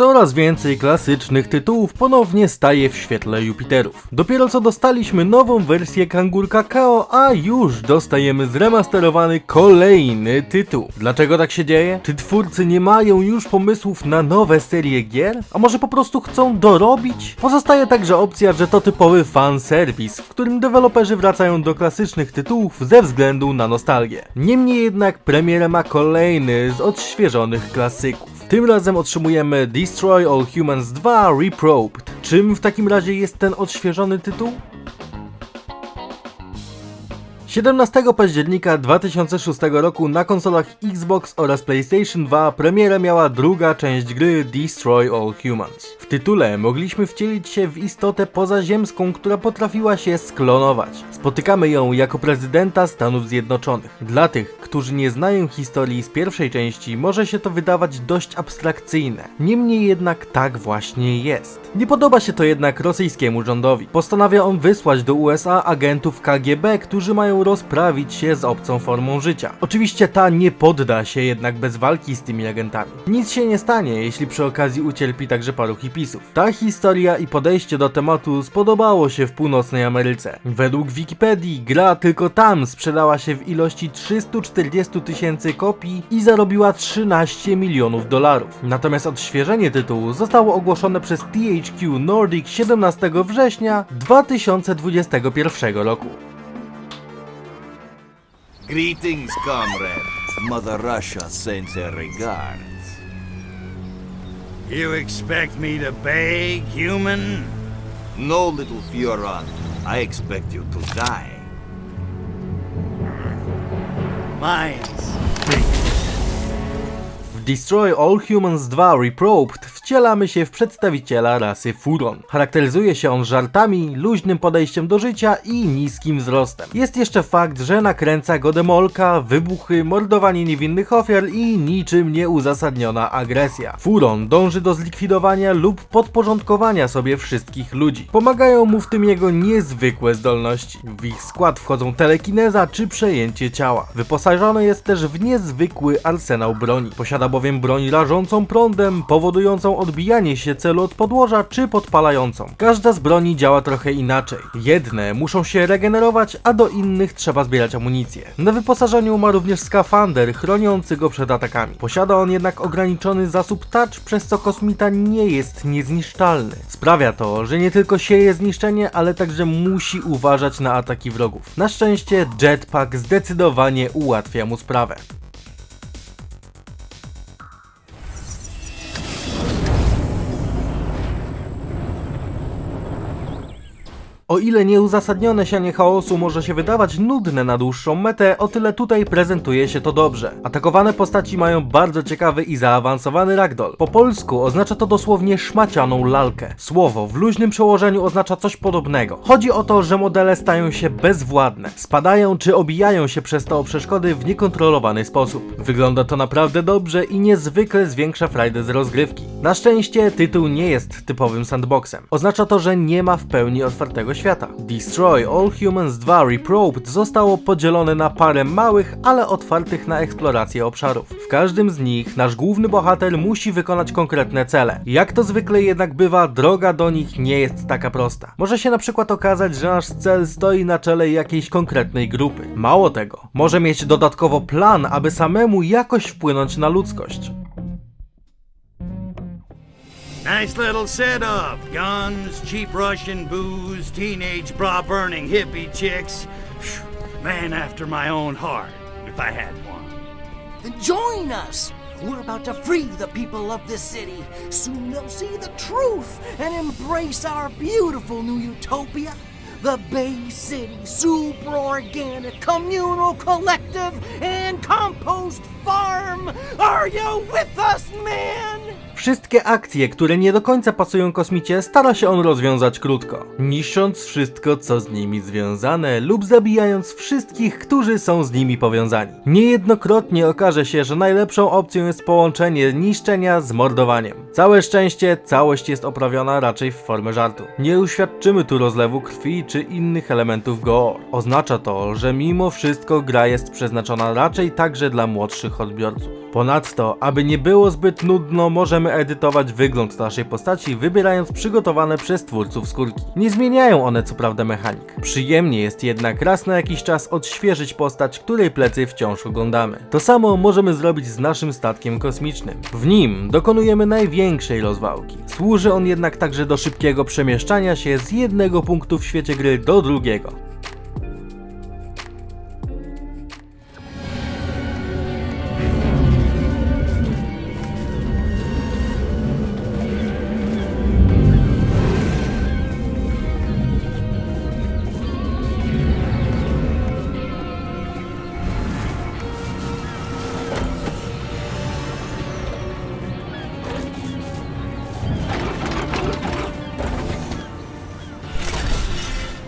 Coraz więcej klasycznych tytułów ponownie staje w świetle Jupiterów. Dopiero co dostaliśmy nową wersję Kangur Kakao, a już dostajemy zremasterowany kolejny tytuł. Dlaczego tak się dzieje? Czy twórcy nie mają już pomysłów na nowe serie gier? A może po prostu chcą dorobić? Pozostaje także opcja, że to typowy fanserwis, w którym deweloperzy wracają do klasycznych tytułów ze względu na nostalgię. Niemniej jednak premierę ma kolejny z odświeżonych klasyków. Tym razem otrzymujemy Destroy All Humans 2 Reprobed. Czym w takim razie jest ten odświeżony tytuł? 17 października 2006 roku na konsolach Xbox oraz PlayStation 2 premierę miała druga część gry Destroy All Humans. W tytule mogliśmy wcielić się w istotę pozaziemską, która potrafiła się sklonować. Spotykamy ją jako prezydenta Stanów Zjednoczonych. Dla tych, którzy nie znają historii z pierwszej części, może się to wydawać dość abstrakcyjne. Niemniej jednak tak właśnie jest. Nie podoba się to jednak rosyjskiemu rządowi. Postanawia on wysłać do USA agentów KGB, którzy mają rozprawić się z obcą formą życia. Oczywiście ta nie podda się jednak bez walki z tymi agentami. Nic się nie stanie, jeśli przy okazji ucierpi także paru hipisów. Ta historia i podejście do tematu spodobało się w północnej Ameryce. Według Wikipedii gra tylko tam sprzedała się w ilości 340 tysięcy kopii i zarobiła 13 milionów dolarów. Natomiast odświeżenie tytułu zostało ogłoszone przez THQ Nordic 17 września 2021 roku. Greetings, comrade. Mother Russia sends her regards. You expect me to beg, human? No, little Fioran. I expect you to die. Mine's Destroy All Humans 2 Reprobed wcielamy się w przedstawiciela rasy Furon. Charakteryzuje się on żartami, luźnym podejściem do życia i niskim wzrostem. Jest jeszcze fakt, że nakręca go demolka, wybuchy, mordowanie niewinnych ofiar i niczym nieuzasadniona agresja. Furon dąży do zlikwidowania lub podporządkowania sobie wszystkich ludzi. Pomagają mu w tym jego niezwykłe zdolności. W ich skład wchodzą telekineza czy przejęcie ciała. Wyposażony jest też w niezwykły arsenał broni. Posiada bowiem broń rażącą prądem, powodującą odbijanie się celu od podłoża czy podpalającą. Każda z broni działa trochę inaczej. Jedne muszą się regenerować, a do innych trzeba zbierać amunicję. Na wyposażeniu ma również skafander chroniący go przed atakami. Posiada on jednak ograniczony zasób touch, przez co kosmita nie jest niezniszczalny. Sprawia to, że nie tylko sieje zniszczenie, ale także musi uważać na ataki wrogów. Na szczęście jetpack zdecydowanie ułatwia mu sprawę. O ile nieuzasadnione sianie chaosu może się wydawać nudne na dłuższą metę, o tyle tutaj prezentuje się to dobrze. Atakowane postaci mają bardzo ciekawy i zaawansowany ragdoll. Po polsku oznacza to dosłownie szmacianą lalkę. Słowo w luźnym przełożeniu oznacza coś podobnego. Chodzi o to, że modele stają się bezwładne, spadają czy obijają się przez to o przeszkody w niekontrolowany sposób. Wygląda to naprawdę dobrze i niezwykle zwiększa frajdę z rozgrywki. Na szczęście tytuł nie jest typowym sandboxem. Oznacza to, że nie ma w pełni otwartego świata. Destroy All Humans 2 Reprobed zostało podzielone na parę małych, ale otwartych na eksplorację obszarów. W każdym z nich nasz główny bohater musi wykonać konkretne cele. Jak to zwykle jednak bywa, droga do nich nie jest taka prosta. Może się na przykład okazać, że nasz cel stoi na czele jakiejś konkretnej grupy. Mało tego, może mieć dodatkowo plan, aby samemu jakoś wpłynąć na ludzkość. Nice little setup. Guns, cheap Russian booze, teenage bra burning hippie chicks. Man after my own heart, if I had one. Then join us. We're about to free the people of this city. Soon they'll see the truth and embrace our beautiful new utopia. The Bay City Super Organic Communal Collective and Compost Farm. Are you with us, man? Wszystkie akcje, które nie do końca pasują kosmicie, stara się on rozwiązać krótko, niszcząc wszystko, co z nimi związane, lub zabijając wszystkich, którzy są z nimi powiązani. Niejednokrotnie okaże się, że najlepszą opcją jest połączenie niszczenia z mordowaniem. Całe szczęście, całość jest oprawiona raczej w formę żartu. Nie uświadczymy tu rozlewu krwi czy innych elementów gore. Oznacza to, że mimo wszystko gra jest przeznaczona raczej także dla młodszych odbiorców. Ponadto, aby nie było zbyt nudno, możemy edytować wygląd naszej postaci, wybierając przygotowane przez twórców skórki. Nie zmieniają one co prawda mechanik. Przyjemnie jest jednak raz na jakiś czas odświeżyć postać, której plecy wciąż oglądamy. To samo możemy zrobić z naszym statkiem kosmicznym. W nim dokonujemy największej rozwałki. Służy on jednak także do szybkiego przemieszczania się z jednego punktu w świecie gry do drugiego.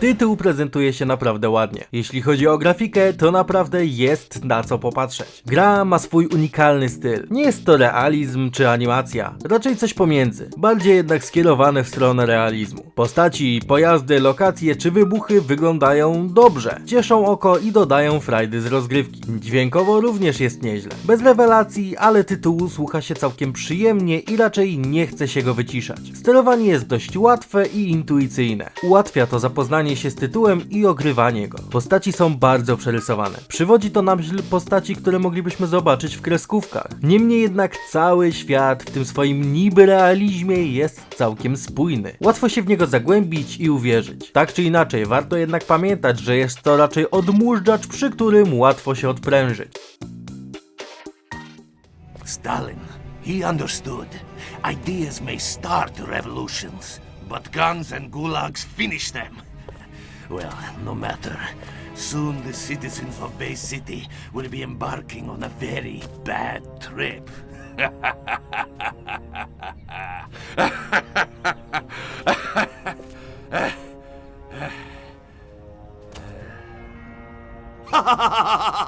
Tytuł prezentuje się naprawdę ładnie. Jeśli chodzi o grafikę, to naprawdę jest na co popatrzeć. Gra ma swój unikalny styl. Nie jest to realizm czy animacja, raczej coś pomiędzy, bardziej jednak skierowane w stronę realizmu. Postaci, pojazdy, lokacje czy wybuchy wyglądają dobrze, cieszą oko i dodają frajdy z rozgrywki. Dźwiękowo również jest nieźle. Bez rewelacji, ale tytułu słucha się całkiem przyjemnie i raczej nie chce się go wyciszać. Sterowanie jest dość łatwe i intuicyjne. Ułatwia to zapoznanie się z tytułem i ogrywanie go. Postaci są bardzo przerysowane. Przywodzi to na myśl postaci, które moglibyśmy zobaczyć w kreskówkach. Niemniej jednak cały świat w tym swoim niby realizmie jest całkiem spójny. Łatwo się w niego zagłębić i uwierzyć. Tak czy inaczej, warto jednak pamiętać, że jest to raczej odmurzacz, przy którym łatwo się odprężyć. Stalin, he understood. Ideas may start revolutions, but guns and gulags finish them. Well, no matter. Soon the citizens of Bay City will be embarking on a very bad trip.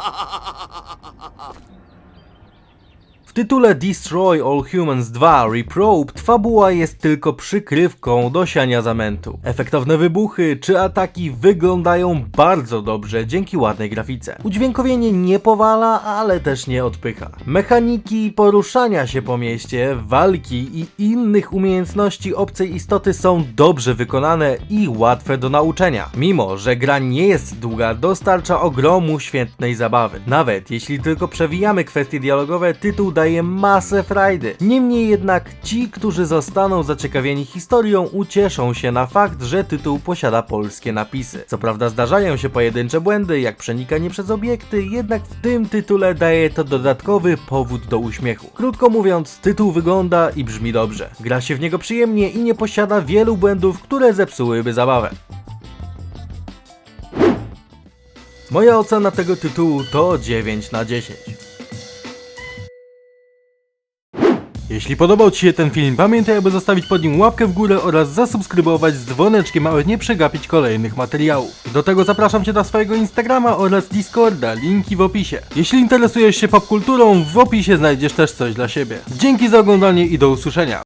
tytule Destroy All Humans 2 Reprobed fabuła jest tylko przykrywką do siania zamętu. Efektowne wybuchy czy ataki wyglądają bardzo dobrze dzięki ładnej grafice. Udźwiękowienie nie powala, ale też nie odpycha. Mechaniki poruszania się po mieście, walki i innych umiejętności obcej istoty są dobrze wykonane i łatwe do nauczenia. Mimo, że gra nie jest długa, dostarcza ogromu świetnej zabawy. Nawet jeśli tylko przewijamy kwestie dialogowe, tytuł daje masę frajdy. Niemniej jednak ci, którzy zostaną zaciekawieni historią, ucieszą się na fakt, że tytuł posiada polskie napisy. Co prawda zdarzają się pojedyncze błędy, jak przenikanie przez obiekty, jednak w tym tytule daje to dodatkowy powód do uśmiechu. Krótko mówiąc, tytuł wygląda i brzmi dobrze. Gra się w niego przyjemnie i nie posiada wielu błędów, które zepsułyby zabawę. Moja ocena tego tytułu to 9 na 10. Jeśli podobał Ci się ten film, pamiętaj, aby zostawić pod nim łapkę w górę oraz zasubskrybować z dzwoneczkiem, aby nie przegapić kolejnych materiałów. Do tego zapraszam Cię na swojego Instagrama oraz Discorda, linki w opisie. Jeśli interesujesz się popkulturą, w opisie znajdziesz też coś dla siebie. Dzięki za oglądanie i do usłyszenia.